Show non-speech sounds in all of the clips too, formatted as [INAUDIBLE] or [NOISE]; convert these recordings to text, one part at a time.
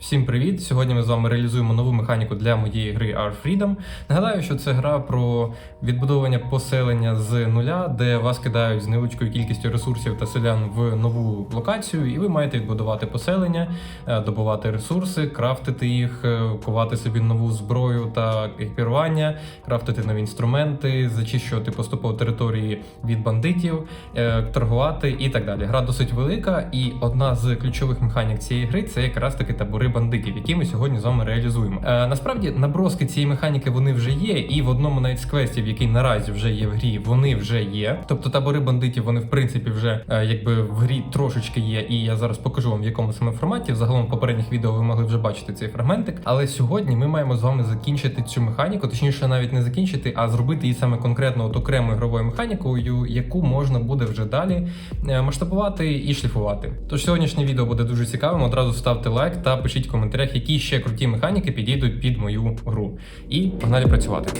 Всім привіт! Сьогодні ми з вами реалізуємо нову механіку для моєї гри Art Freedom. Нагадаю, що це гра про відбудовування поселення з нуля, де вас кидають з невеличкою кількістю ресурсів та селян в нову локацію, і ви маєте відбудувати поселення, е, добувати ресурси, крафтити їх, е, кувати собі нову зброю та екіпірування, крафтити нові інструменти, зачищувати поступово території від бандитів, е, торгувати і так далі. Гра досить велика, і одна з ключових механік цієї гри це якраз таки табори бандитів, які ми сьогодні з вами реалізуємо. Е, насправді наброски цієї механіки вони вже є, і в одному навіть з квестів, який наразі вже є в грі, вони вже є. Тобто табори бандитів, вони в принципі вже е, якби в грі трошечки є, і я зараз покажу вам в якому саме форматі. Загалом в попередніх відео ви могли вже бачити цей фрагментик. Але сьогодні ми маємо з вами закінчити цю механіку, точніше, навіть не закінчити, а зробити її саме конкретно от окремою ігровою механікою, яку можна буде вже далі е, масштабувати і шліфувати. Тож сьогоднішнє відео буде дуже цікавим. Одразу ставте лайк та пишіть в коментарях, які ще круті механіки підійдуть під мою гру. І погнали працювати.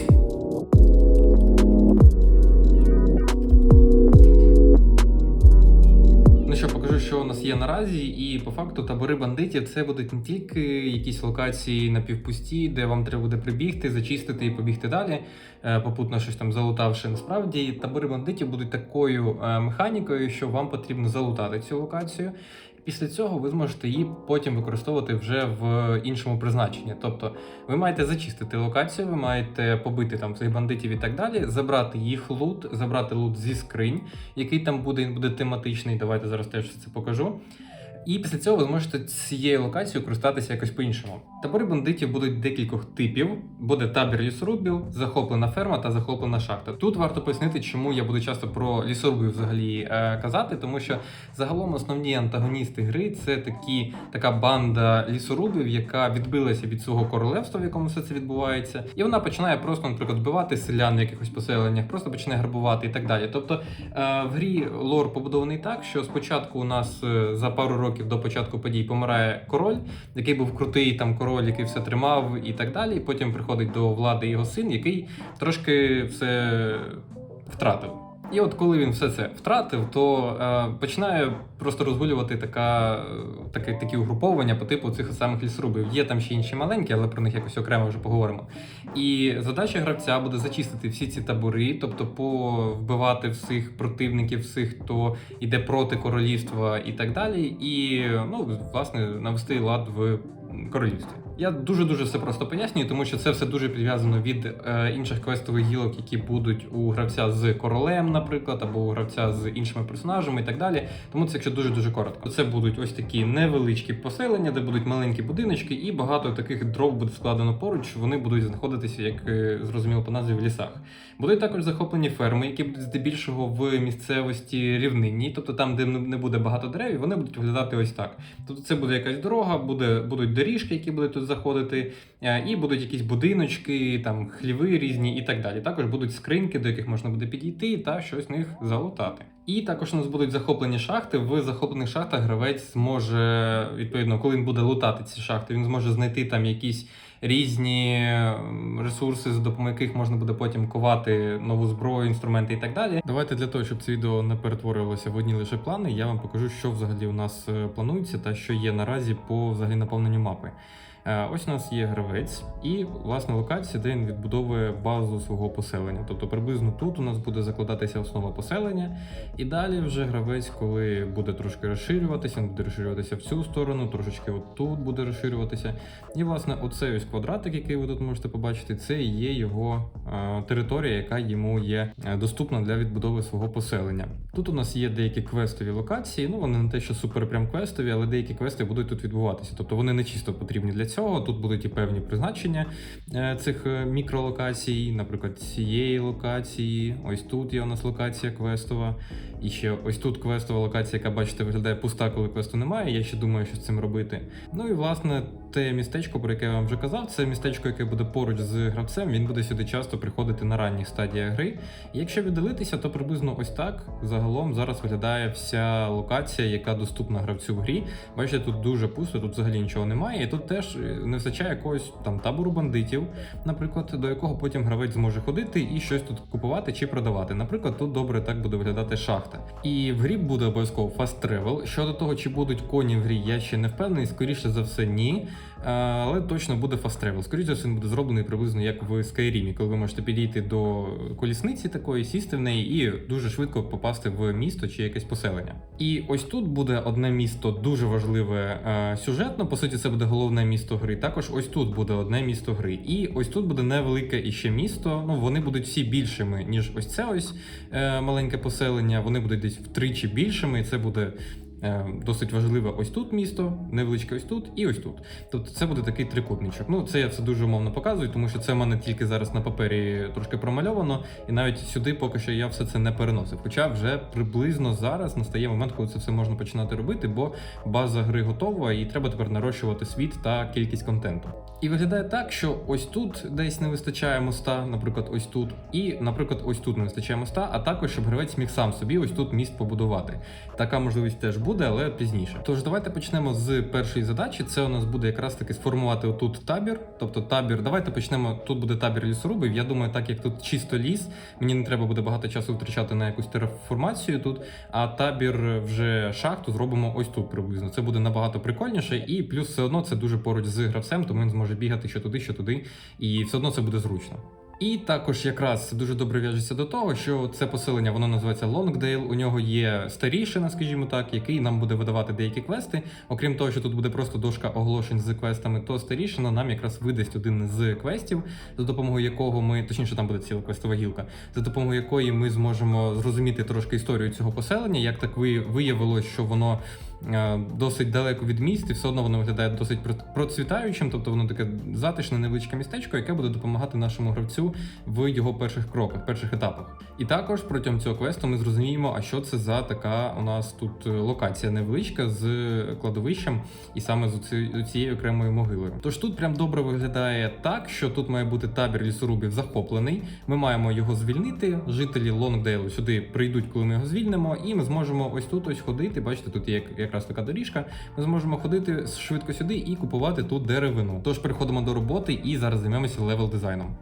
Ну що, покажу, що у нас є наразі, і по факту табори бандитів це будуть не тільки якісь локації напівпусті, де вам треба буде прибігти, зачистити і побігти далі, е, попутно щось там залутавши. Насправді табори бандитів будуть такою е, механікою, що вам потрібно залутати цю локацію. Після цього ви зможете її потім використовувати вже в іншому призначенні. Тобто ви маєте зачистити локацію, ви маєте побити там цих бандитів і так далі, забрати їх лут, забрати лут зі скринь, який там буде, він буде тематичний. Давайте зараз теж це покажу. І після цього ви зможете цією локацією користатися якось по-іншому. Табори бандитів будуть декількох типів: буде табір лісорубів, захоплена ферма та захоплена шахта. Тут варто пояснити, чому я буду часто про лісорубів взагалі е, казати, тому що загалом основні антагоністи гри це такі така банда лісорубів, яка відбилася від свого королевства, в якому все це відбувається, і вона починає просто, наприклад, вбивати селян в якихось поселеннях, просто починає грабувати і так далі. Тобто е, в грі лор побудований так, що спочатку у нас е, за пару років до початку подій помирає король, який був крутий там король, який все тримав і так далі. І потім приходить до влади його син, який трошки все втратив. І от коли він все це втратив, то е, починає просто розгулювати така, е, таке, такі угруповання по типу цих самих лісорубів. Є там ще інші маленькі, але про них якось окремо вже поговоримо. І задача гравця буде зачистити всі ці табори, тобто повбивати всіх противників, всіх, хто йде проти королівства і так далі. І ну, власне навести лад в королівстві. Я дуже дуже все просто пояснюю, тому що це все дуже підв'язано від е, інших квестових гілок, які будуть у гравця з королем, наприклад, або у гравця з іншими персонажами і так далі. Тому це якщо дуже дуже коротко. Це будуть ось такі невеличкі поселення, де будуть маленькі будиночки, і багато таких дров буде складено поруч. Вони будуть знаходитися, як е, зрозуміло по назві, в лісах. Будуть також захоплені ферми, які будуть здебільшого в місцевості рівнинній, тобто там, де не буде багато дерев, вони будуть виглядати ось так. Тобто це буде якась дорога, буде будуть доріжки, які будуть тут заходити, е, і будуть якісь будиночки, там хліви різні і так далі. Також будуть скриньки, до яких можна буде підійти та щось в них залутати. І також у нас будуть захоплені шахти. В захоплених шахтах гравець зможе, відповідно, коли він буде лутати ці шахти, він зможе знайти там якісь різні ресурси, за допомогою яких можна буде потім ковати нову зброю, інструменти і так далі. Давайте для того, щоб це відео не перетворювалося в одні лише плани, я вам покажу, що взагалі у нас е, планується та що є наразі по взагалі наповненню мапи. Е, Ось у нас є гравець і власне локація, де він відбудовує базу свого поселення. Тобто приблизно тут у нас буде закладатися основа поселення, і далі вже гравець, коли буде трошки розширюватися, він буде розширюватися в цю сторону, трошечки от тут буде розширюватися. І власне оцей ось квадратик, який ви тут можете побачити, це є його е, територія, яка йому є е, доступна для відбудови свого поселення. Тут у нас є деякі квестові локації. Ну вони не те, що супер прям квестові, але деякі квести будуть тут відбуватися. Тобто вони не чисто потрібні для цього. Тут будуть і певні призначення е, цих е, мікролокацій, наприклад, цієї локації. Ось тут є у нас локація квестова. І ще ось тут квестова локація, яка, бачите, виглядає пуста, коли квесту немає. Я ще думаю, що з цим робити. Ну і власне те містечко, про яке я вам вже казав, це містечко, яке буде поруч з гравцем. Він буде сюди часто приходити на ранніх стадіях гри. І якщо віддалитися, то приблизно ось так загалом зараз виглядає вся локація, яка доступна гравцю в грі. Бачите, тут дуже пусто, тут взагалі нічого немає. І тут теж не вистачає якогось там табору бандитів, наприклад, до якого потім гравець зможе ходити і щось тут купувати чи продавати. Наприклад, тут добре так буде виглядати шахта. І в грі буде обов'язково фаст тревел. Щодо того, чи будуть коні в грі, я ще не впевнений. Скоріше за все, ні. Е, Але точно буде fast travel. Скоріше все, він буде зроблений приблизно як в Skyrim, коли ви можете підійти до колісниці такої, сісти в неї і дуже швидко попасти в місто чи якесь поселення. І ось тут буде одне місто дуже важливе е, сюжетно. По суті, це буде головне місто гри. Також ось тут буде одне місто гри. І ось тут буде невелике іще місто. Ну вони будуть всі більшими, ніж ось це ось е, маленьке поселення. Вони будуть десь втричі більшими, і це буде. Е, Досить важливе ось тут місто, невеличке ось тут і ось тут. Тобто це буде такий трикутничок. Ну це я все дуже умовно показую, тому що це в мене тільки зараз на папері трошки промальовано, і навіть сюди поки що я все це не переносив. Хоча вже приблизно зараз настає момент, коли це все можна починати робити, бо база гри готова, і треба тепер нарощувати світ та кількість контенту. І виглядає так, що ось тут десь не вистачає моста, наприклад, ось тут, і, наприклад, ось тут не вистачає моста, а також щоб гравець міг сам собі ось тут міст побудувати. Така можливість теж буде, але пізніше. Тож давайте почнемо з першої задачі. Це у нас буде якраз таки сформувати отут табір. Тобто табір. Давайте почнемо. Тут буде табір лісорубів. Я думаю, так як тут чисто ліс, мені не треба буде багато часу витрачати на якусь тераформацію тут. А табір вже шахту зробимо ось тут приблизно. Це буде набагато прикольніше, і плюс все одно це дуже поруч з гравцем, тому він зможе бігати що туди, що туди, і все одно це буде зручно. І також якраз дуже добре в'яжеться до того, що це поселення воно називається Лонгдейл. У нього є старішина, скажімо так, який нам буде видавати деякі квести. Окрім того, що тут буде просто дошка оголошень з квестами, то старішина нам якраз видасть один з квестів, за допомогою якого ми, точніше, там буде ціла квестова гілка, за допомогою якої ми зможемо зрозуміти трошки історію цього поселення. Як так виявилось, що воно досить далеко від міст, і все одно воно виглядає досить процвітаючим, тобто воно таке затишне невеличке містечко, яке буде допомагати нашому гравцю в його перших кроках, перших етапах. І також протягом цього квесту ми зрозуміємо, а що це за така у нас тут е, локація невеличка з кладовищем, і саме з цією окремою могилою. Тож тут прям добре виглядає так, що тут має бути табір лісорубів захоплений. Ми маємо його звільнити. Жителі Лонгдейлу сюди прийдуть, коли ми його звільнимо, і ми зможемо ось тут ось ходити. Бачите, тут є як- якраз така доріжка. Ми зможемо ходити швидко сюди і купувати тут деревину. Тож переходимо до роботи і зараз займемося левел дизайном.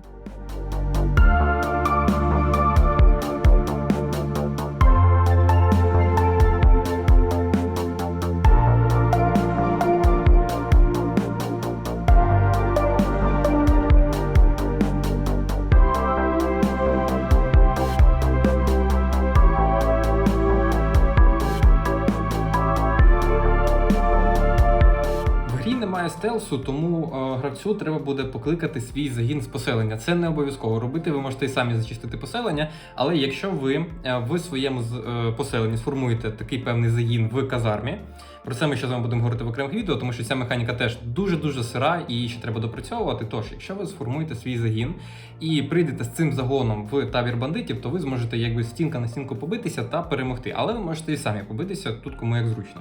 Немає стелсу, тому е, гравцю треба буде покликати свій загін з поселення. Це не обов'язково робити. Ви можете і самі зачистити поселення. Але якщо ви е, в своєму е, поселенні сформуєте такий певний загін в казармі, про це ми ще з вами будемо говорити в окремих відео, тому що ця механіка теж дуже дуже сира і ще треба допрацьовувати. Тож, якщо ви сформуєте свій загін і прийдете з цим загоном в табір бандитів, то ви зможете якби стінка на стінку побитися та перемогти. Але ви можете і самі побитися тут, кому як зручно.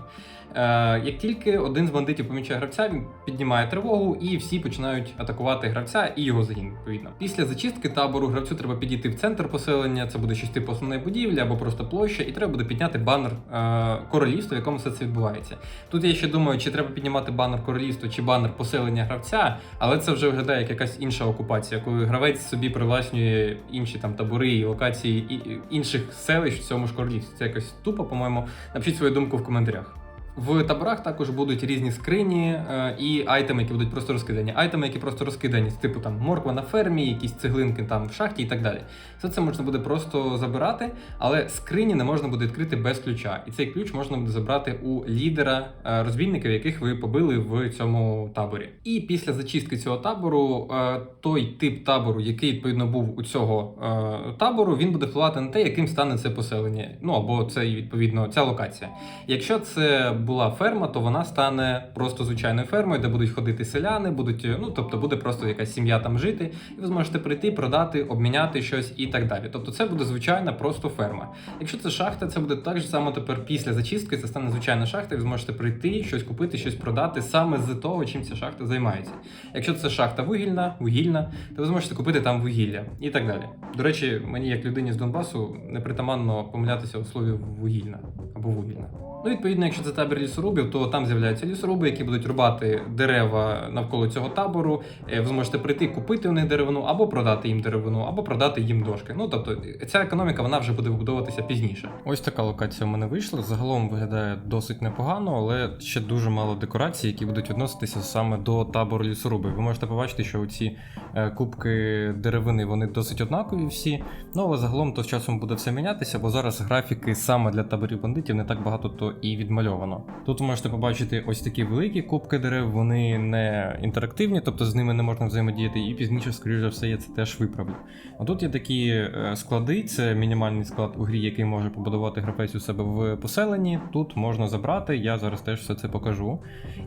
Е, як тільки один з бандитів помічає гравця, він піднімає тривогу, і всі починають атакувати гравця і його загін. Відповідно, після зачистки табору гравцю треба підійти в центр поселення. Це буде щось типу основної будівлі або просто площа, і треба буде підняти банер е, королівства, в якому все це відбувається. Тут я ще думаю, чи треба піднімати банер королівства чи банер поселення гравця, але це вже виглядає як якась інша окупація, коли гравець собі привласнює інші там табори і локації інших селищ в цьому ж королівстві. Це якось тупо, по-моєму. Напишіть свою думку в коментарях. В таборах також будуть різні скрині е, і айтеми, які будуть просто розкидані. Айтеми, які просто розкидані, типу там морква на фермі, якісь цеглинки там в шахті і так далі. Все це можна буде просто забирати, але скрині не можна буде відкрити без ключа. І цей ключ можна буде забрати у лідера е, розбійників, яких ви побили в цьому таборі. І після зачистки цього табору, е, той тип табору, який відповідно був у цього табору, він буде впливати на те, яким стане це поселення. Ну або це відповідно ця локація. Якщо це була ферма, то вона стане просто звичайною фермою, де будуть ходити селяни, будуть, е, ну тобто буде просто якась сім'я там жити, і ви зможете прийти, продати, обміняти щось і так далі. Тобто це буде звичайна просто ферма. Якщо це шахта, це буде так же само тепер після зачистки, це стане звичайна шахта, і ви зможете прийти, щось купити, щось продати саме з того, чим ця шахта займається. Якщо це шахта вугільна, вугільна, то ви зможете купити там вугілля і так далі. До речі, мені як людині з Донбасу непритаманно помилятися у слові вугільна або вугільна. Ну, відповідно, якщо це табір табір лісорубів, то там з'являються лісоруби, які будуть рубати дерева навколо цього табору. Е, Ви зможете прийти, купити у них деревину, або продати їм деревину, або продати їм дошки. Ну тобто ця економіка вона вже буде вибудовуватися пізніше. Ось така локація в мене вийшла. Загалом виглядає досить непогано, але ще дуже мало декорацій, які будуть відноситися саме до табору лісорубів. Ви можете побачити, що ці кубки деревини вони досить однакові всі. Ну але загалом то з часом буде все мінятися, бо зараз графіки саме для таборів бандитів не так багато то і відмальовано. Тут ви можете побачити ось такі великі кубки дерев, вони не інтерактивні, тобто з ними не можна взаємодіяти, і пізніше, скоріш за все, я це теж виправлю. А тут є такі е, склади, це мінімальний склад у грі, який може побудувати гравець у себе в поселенні. Тут можна забрати, я зараз теж все це покажу.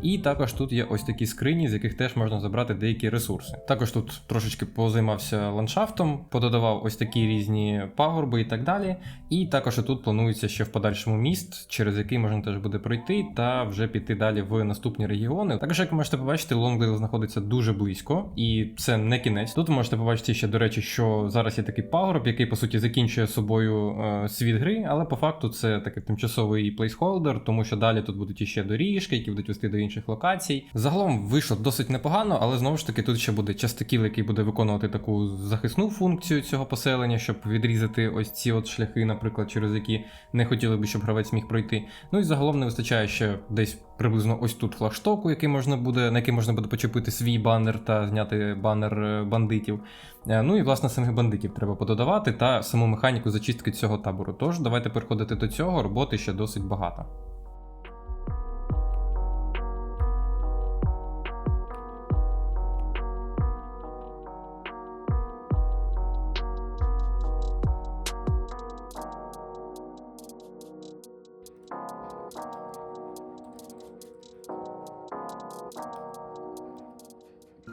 І також тут є ось такі скрині, з яких теж можна забрати деякі ресурси. Також тут трошечки позаймався ландшафтом, пододавав ось такі різні пагорби і так далі. І також тут планується ще в подальшому міст, через який можна теж буде пройти та вже піти далі в наступні регіони. Також, як ви можете побачити, Лонгдейл знаходиться дуже близько, і це не кінець. Тут ви можете побачити ще, до речі, що зараз є такий пагорб, який по суті закінчує собою е, світ гри, але по факту це такий тимчасовий плейсхолдер, тому що далі тут будуть іще доріжки, які будуть вести до інших локацій. Загалом вийшло досить непогано, але знову ж таки тут ще буде частокіл, який буде виконувати таку захисну функцію цього поселення, щоб відрізати ось ці от шляхи, наприклад, через які не хотіли би, щоб гравець міг пройти. Ну і загалом не вистачає ще десь приблизно ось тут флагштоку, який можна буде, на який можна буде почепити свій банер та зняти банер е, бандитів. Е, Ну і власне самих бандитів треба пододавати та саму механіку зачистки цього табору. Тож давайте переходити до цього, роботи ще досить багато.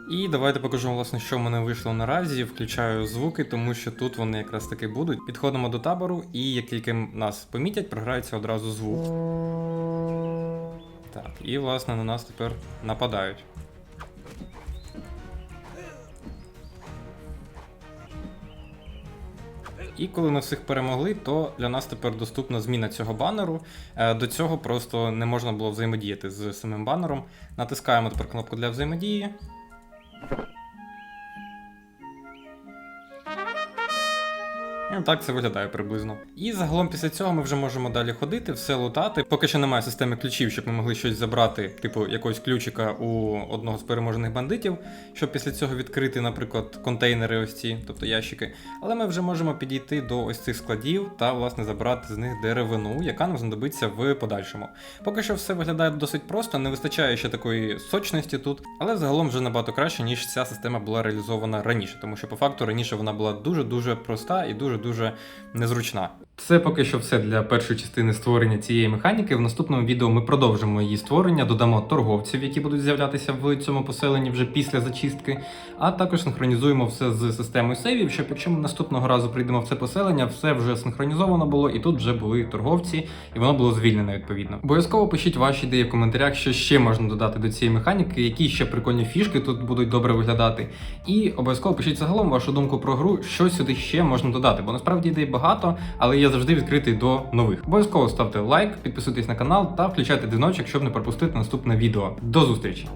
І давайте покажу, власне, що в мене вийшло наразі. Включаю звуки, тому що тут вони якраз таки будуть. Підходимо до табору, і як тільки нас помітять, програється одразу звук. Так, і власне на нас тепер нападають. І коли ми всіх перемогли, то для нас тепер доступна зміна цього банеру. Е, До цього просто не можна було взаємодіяти з самим банером. Натискаємо тепер кнопку для взаємодії. Thank [LAUGHS] you. Так це виглядає приблизно. І загалом після цього ми вже можемо далі ходити, все лутати. Поки що немає системи ключів, щоб ми могли щось забрати, типу якогось ключика у одного з переможених бандитів, щоб після цього відкрити, наприклад, контейнери ось ці, тобто ящики. Але ми вже можемо підійти до ось цих складів та, власне, забрати з них деревину, яка нам знадобиться в подальшому. Поки що все виглядає досить просто, не вистачає ще такої сочності тут, але загалом вже набагато краще, ніж ця система була реалізована раніше, тому що по факту раніше вона була дуже-дуже проста і дуже дуже незручна. Це поки що все для першої частини створення цієї механіки. В наступному відео ми продовжимо її створення, додамо торговців, які будуть з'являтися в цьому поселенні вже після зачистки, а також синхронізуємо все з системою сейвів, щоб якщо ми наступного разу прийдемо в це поселення, все вже синхронізовано було, і тут вже були торговці, і воно було звільнене відповідно. Обов'язково пишіть ваші ідеї в коментарях, що ще можна додати до цієї механіки, які ще прикольні фішки тут будуть добре виглядати. І обов'язково пишіть загалом вашу думку про гру, що сюди ще можна додати, бо насправді ідей багато, але я завжди відкритий до нових. Обов'язково ставте лайк, підписуйтесь на канал та включайте дзвіночок, щоб не пропустити наступне відео. До зустрічі!